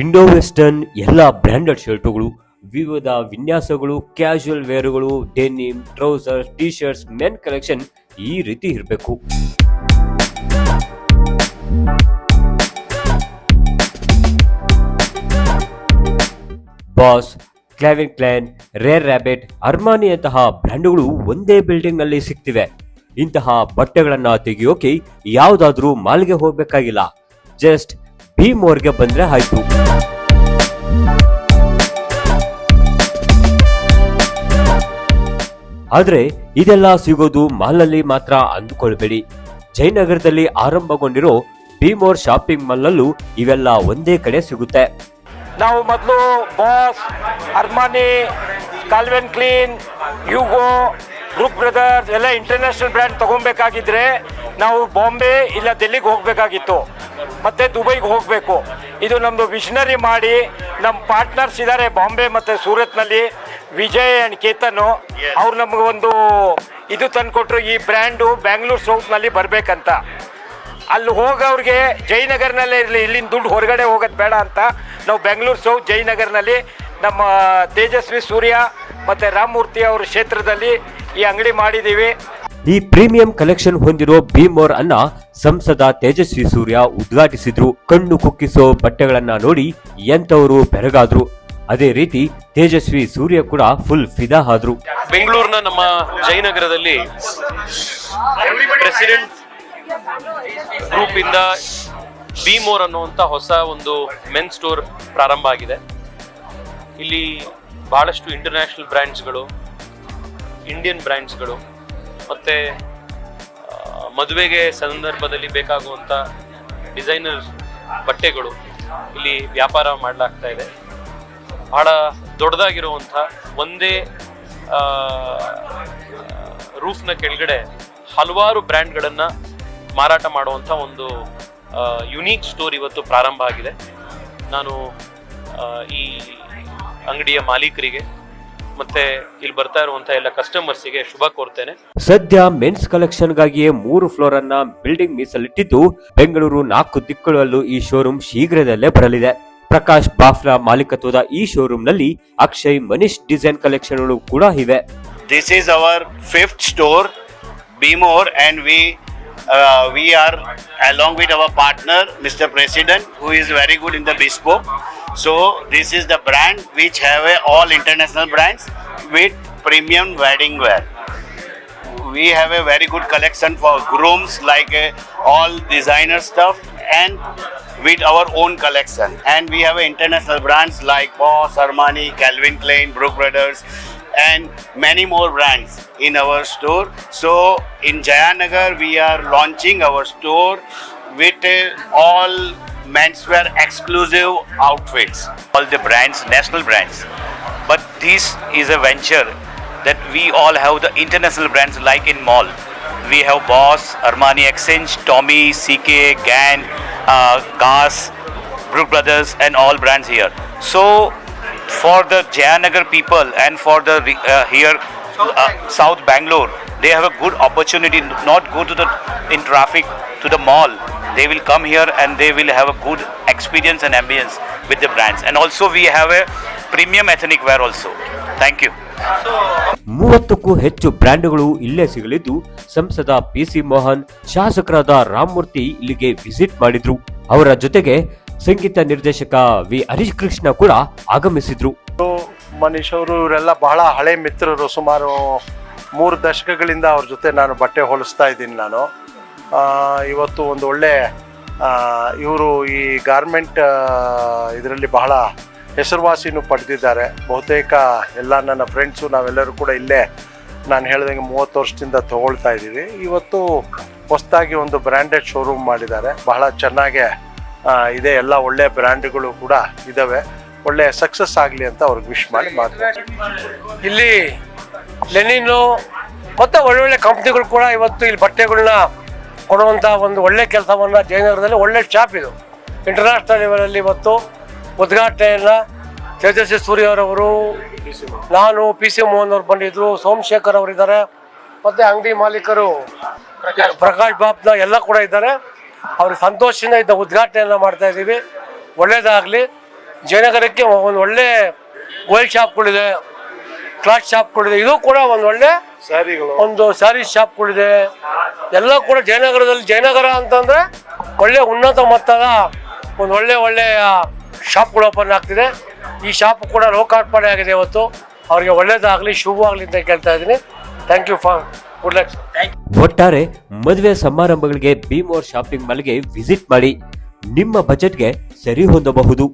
Indo western ಎಲ್ಲ branded ಶರ್ಟುಗಳು, ವಿವಿಧ ವಿನ್ಯಾಸಗಳು casual ವೇರುಗಳು denim trousers T shirts men collection ಈ ರೀತಿ ಇರಬೇಕು. Boss Calvin Klein Rare Rabbit ಅರ್ಮಾನಿಯಂತಹ ಬ್ರ್ಯಾಂಡ್ಗಳು ಒಂದೇ ಬಿಲ್ಡಿಂಗ್ನಲ್ಲಿ ಸಿಗ್ತಿವೆ. ಇಂತಹ ಬಟ್ಟೆಗಳನ್ನು ತೆಗೆಯೋಕೆ ಯಾವುದಾದ್ರೂ ಮಾಲ್ಗೆ ಹೋಗಬೇಕಾಗಿಲ್ಲ. ಜಸ್ಟ್ ಬಿ ಅವ್ರಿಗೆ ಬಂದ್ರೆ ಆಯ್ತು. ಆದ್ರೆ ಇದೆಲ್ಲ ಸಿಗೋದು ಮಾಲ್ನಲ್ಲಿ ಮಾತ್ರ ಅಂದುಕೊಳ್ಬೇಡಿ. ಜಯನಗರದಲ್ಲಿ ಆರಂಭಗೊಂಡಿರೋ ಭೀಮೋರ್ ಶಾಪಿಂಗ್ ಮಾಲ್ನಲ್ಲೂ ಇವೆಲ್ಲ ಒಂದೇ ಕಡೆ ಸಿಗುತ್ತೆ. ನಾವು ಮೊದಲು Boss, Armani, Calvin Klein, Hugo, group brothers, ಎಲ್ಲ ಇಂಟರ್ನ್ಯಾಷನಲ್ ಬ್ರ್ಯಾಂಡ್ ತಗೊಬೇಕಾಗಿದ್ರೆ ನಾವು ಬಾಂಬೆ ಇಲ್ಲ ದೆಲ್ಲಿಗೆ ಹೋಗಬೇಕಾಗಿತ್ತು. ಮತ್ತೆ ದುಬೈಗೆ ಹೋಗಬೇಕು. ಇದು ನಮ್ಮದು ವಿಷನರಿ ಮಾಡಿ ನಮ್ಮ ಪಾರ್ಟ್ನರ್ಸ್ ಇದ್ದಾರೆ ಬಾಂಬೆ ಮತ್ತು ಸೂರತ್ನಲ್ಲಿ ವಿಜಯ್ ಆ್ಯಂಡ್ ಕೇತನ್. ಅವ್ರು ನಮಗೆ ಒಂದು ಇದು ತಂದುಕೊಟ್ರು ಈ ಬ್ರ್ಯಾಂಡು ಬ್ಯಾಂಗ್ಳೂರ್ ಸೌತ್ನಲ್ಲಿ ಬರಬೇಕಂತ. ಅಲ್ಲಿ ಹೋಗೋರಿಗೆ ಜಯನಗರ್ನಲ್ಲೇ ಇರಲಿ ಇಲ್ಲಿನ ದುಡ್ಡು ಹೊರಗಡೆ ಹೋಗೋದು ಬೇಡ ಅಂತ ನಾವು ಬೆಂಗಳೂರು ಸೌತ್ ಜಯನಗರ್ನಲ್ಲಿ ನಮ್ಮ ತೇಜಸ್ವಿ ಸೂರ್ಯ ಮತ್ತು ರಾಮಮೂರ್ತಿ ಅವ್ರ ಕ್ಷೇತ್ರದಲ್ಲಿ ಈ ಅಂಗಡಿ ಮಾಡಿದ್ದೀವಿ ಈ ಪ್ರೀಮಿಯಂ ಕಲೆಕ್ಷನ್ ಹೊಂದಿರೋ ಬಿಮೋರ್ ಅನ್ನ ಸಂಸದ ತೇಜಸ್ವಿ ಸೂರ್ಯ ಉದ್ಘಾಟಿಸಿದ್ರು. ಕಣ್ಣು ಕುಕ್ಕಿಸೋ ಬಟ್ಟೆಗಳನ್ನ ನೋಡಿ ಎಂತವರು ಬೆರಗಾದ್ರು. ಅದೇ ರೀತಿ ತೇಜಸ್ವಿ ಸೂರ್ಯ ಕೂಡ ಫುಲ್ ಫಿದಾ ಆದ್ರು. ಬೆಂಗಳೂರಿನ ನಮ್ಮ ಜಯನಗರದಲ್ಲಿ ಪ್ರೆಸಿಡೆಂಟ್ ಗ್ರೂಪ್ ಇಂದ ಬಿಮೋರ್ ಅನ್ನುವಂತ ಹೊಸ ಒಂದು ಮೆನ್ ಸ್ಟೋರ್ ಪ್ರಾರಂಭ ಆಗಿದೆ. ಇಲ್ಲಿ ಬಹಳಷ್ಟು ಇಂಟರ್ನ್ಯಾಷನಲ್ ಬ್ರ್ಯಾಂಡ್ಸ್ಗಳು ಇಂಡಿಯನ್ ಬ್ರ್ಯಾಂಡ್ಸ್ಗಳು ಮತ್ತು ಮದುವೆಗೆ ಸಂದರ್ಭದಲ್ಲಿ ಬೇಕಾಗುವಂಥ ಡಿಸೈನರ್ ಬಟ್ಟೆಗಳು ಇಲ್ಲಿ ವ್ಯಾಪಾರ ಮಾಡಲಾಗ್ತಾ ಇದೆ. ಬಹಳ ದೊಡ್ಡದಾಗಿರುವಂಥ ಒಂದೇ ರೂಫ್ನ ಕೆಳಗಡೆ ಹಲವಾರು ಬ್ರ್ಯಾಂಡ್ಗಳನ್ನು ಮಾರಾಟ ಮಾಡುವಂಥ ಒಂದು ಯುನೀಕ್ ಸ್ಟೋರ್ ಇವತ್ತು ಪ್ರಾರಂಭ ಆಗಿದೆ. ನಾನು ಈ ಅಂಗಡಿಯ ಮಾಲೀಕರಿಗೆ ಮತ್ತೆ ಇಲ್ಲಿ ಬರ್ತಾ ಇರುವಂತಹ ಎಲ್ಲ ಕಸ್ಟಮರ್ಸಿಗೆ ಶುಭ ಕೋರ್ತೇನೆ. ಸದ್ಯ ಮೆನ್ಸ್ ಕಲೆಕ್ಷನ್ ಗಾಗಿಯೇ ಮೂರು ಫ್ಲೋರ್ ಅನ್ನ ಬಿಲ್ಡಿಂಗ್ ಮೀಸಲಿಟ್ಟಿದ್ದು ಬೆಂಗಳೂರು ನಾಲ್ಕು ದಿಕ್ಕುಗಳಲ್ಲೂ ಈ ಶೋರೂಮ್ ಶೀಘ್ರದಲ್ಲೇ ಬರಲಿದೆ. ಪ್ರಕಾಶ್ ಬಾಫ್ರಾ ಮಾಲೀಕತ್ವದ ಈ ಶೋರೂಮ್ನಲ್ಲಿ ಅಕ್ಷಯ್ ಮನೀಶ್ ಡಿಸೈನ್ ಕಲೆಕ್ಷನ್ ಕೂಡ ಇವೆ. This is our fifth store ಬಿಮೋರ್ and we uh, we are along with our partner, Mr. President, who is very good in the bespoke. So this is the brand which have a all international brands with premium wedding wear. We have a very good collection for grooms, like uh, all designer stuff, and with our own collection. And we have international brands like Boss, Armani, Calvin Klein, Brook Brothers, and many more brands in our store. So in Jayanagar, we are launching our store with uh, all menswear exclusive outfits. All the brands, national brands. But this is a venture that we all have the international brands like in mall. We have Boss, Armani Exchange, Tommy, CK, Gan, uh, Gas, Brook Brothers, and all brands here. So, for the Jayanagar people and for the uh, here uh, South Bangalore, they have a good opportunity not go to the in traffic to the mall. They will come here and they will have a good experience and ambience with the brands. And also we have a premium ethnic wear also. Thank you. ಮೂವತ್ತಕ್ಕೂ ಹೆಚ್ಚು ಬ್ರ್ಯಾಂಡ್ಗಳು ಇಲ್ಲೇ ಸಿಗಲಿದ್ದು ಸಂಸದ P C Mohan ಶಾಸಕರಾದ ರಾಮಮೂರ್ತಿ ಇಲ್ಲಿಗೆ visit ಮಾಡಿದ್ರು ಅವರ ಜೊತೆಗೆ ಸಂಗೀತ ನಿರ್ದೇಶಕ ವಿ ಹರೀಶ್ ಕೃಷ್ಣ ಕೂಡ ಆಗಮಿಸಿದ್ರು. ಮನೀಶ್ ಅವರು ಇವರೆಲ್ಲ ಬಹಳ ಹಳೆ ಮಿತ್ರರು. ಸುಮಾರು ಮೂರು ದಶಕಗಳಿಂದ ಅವ್ರ ಜೊತೆ ನಾನು ಬಟ್ಟೆ ಹೊಲಿಸ್ತಾ ಇದ್ದೀನಿ ನಾನು. ಇವತ್ತು ಒಂದು ಒಳ್ಳೆ ಇವರು ಈ ಗಾರ್ಮೆಂಟ್ ಇದರಲ್ಲಿ ಬಹಳ ಹೆಸರುವಾಸಿನೂ ಪಡೆದಿದ್ದಾರೆ. ಬಹುತೇಕ ಎಲ್ಲ ನನ್ನ ಫ್ರೆಂಡ್ಸು ನಾವೆಲ್ಲರೂ ಕೂಡ ಇಲ್ಲೇ ನಾನು ಹೇಳ್ದಂಗೆ ಮೂವತ್ತು ವರ್ಷದಿಂದ ತೊಗೊಳ್ತಾ ಇದ್ದೀವಿ. ಇವತ್ತು ಹೊಸದಾಗಿ ಒಂದು ಬ್ರ್ಯಾಂಡೆಡ್ ಶೋರೂಮ್ ಮಾಡಿದ್ದಾರೆ. ಬಹಳ ಚೆನ್ನಾಗೆ ಇದೆ ಎಲ್ಲ ಒಳ್ಳೆ ಬ್ರ್ಯಾಂಡ್ಗಳು ಕೂಡ ಇದ್ದಾವೆ ಒಳ್ಳೆ ಸಕ್ಸಸ್ ಆಗಲಿ ಅಂತ ಅವ್ರಿಗೆ ವಿಶ್ ಮಾಡಿ ಮಾತು ಇಲ್ಲಿ ಲೆನಿನು ಮತ್ತು ಒಳ್ಳೊಳ್ಳೆ ಕಂಪ್ನಿಗಳು ಕೂಡ ಇವತ್ತು ಇಲ್ಲಿ ಬಟ್ಟೆಗಳನ್ನ ಕೊಡುವಂಥ ಒಂದು ಒಳ್ಳೆ ಕೆಲಸವನ್ನು ಜಯನಗರದಲ್ಲಿ ಒಳ್ಳೆ ಶಾಪ್ ಇದು. ಇಂಟರ್ನ್ಯಾಷನಲ್ ಲೆವೆಲಲ್ಲಿ ಇವತ್ತು ಉದ್ಘಾಟನೆಯನ್ನು ತೇಜಸ್ವಿ ಸೂರ್ಯ ಅವರವರು ನಾನು ಪಿ ಸಿ ಮೋಹನ್ ಅವರು ಬಂದಿದ್ದರು ಸೋಮಶೇಖರ್ ಅವರಿದ್ದಾರೆ ಮತ್ತು ಅಂಗಡಿ ಮಾಲೀಕರು ಪ್ರಕಾಶ್ ಬಾಬ್ನ ಎಲ್ಲ ಕೂಡ ಇದ್ದಾರೆ. ಅವ್ರಿಗೆ ಸಂತೋಷದಿಂದ ಇದ್ದ ಉದ್ಘಾಟನೆಯನ್ನು ಮಾಡ್ತಾ ಇದ್ದೀವಿ. ಒಳ್ಳೇದಾಗಲಿ. ಜಯನಗರಕ್ಕೆ ಒಂದು ಒಳ್ಳೆ ಗೋಲ್ಡ್ ಶಾಪ್ಗಳಿದೆ ಕ್ಲಾತ್ ಶಾಪ್ಗಳಿದೆ ಇದು ಕೂಡ ಒಂದು ಒಳ್ಳೆ ಒಂದು ಸ್ಯಾರಿ ಶಾಪ್ಗಳಿದೆ ಎಲ್ಲ ಕೂಡ ಜಯನಗರದಲ್ಲಿ ಜಯನಗರ ಅಂತಂದ್ರೆ ಒಳ್ಳೆ ಉನ್ನತ ಮಟ್ಟದ ಒಂದು ಒಳ್ಳೆ ಒಳ್ಳೆಯ ಶಾಪ್ಗಳು ಓಪನ್ ಆಗ್ತಿದೆ. ಈ ಶಾಪ್ ಕೂಡ ಲೋಕಾರ್ಪಣೆ ಆಗಿದೆ ಇವತ್ತು. ಅವರಿಗೆ ಒಳ್ಳೇದಾಗಲಿ ಶುಭವಾಗಲಿ ಅಂತ ಕೇಳ್ತಾ ಇದ್ದೀನಿ. ಥ್ಯಾಂಕ್ ಯು ಫಾರ್ ಒಟ್ಟಾರೆ ಮದುವೆ ಸಮಾರಂಭಗಳಿಗೆ ಬಿಮೋರ್ ಶಾಪಿಂಗ್ ಮಾಲ್ಗೆ ವಿಸಿಟ್ ಮಾಡಿ ನಿಮ್ಮ ಬಜೆಟ್ಗೆ ಸರಿ ಹೊಂದಬಹುದು.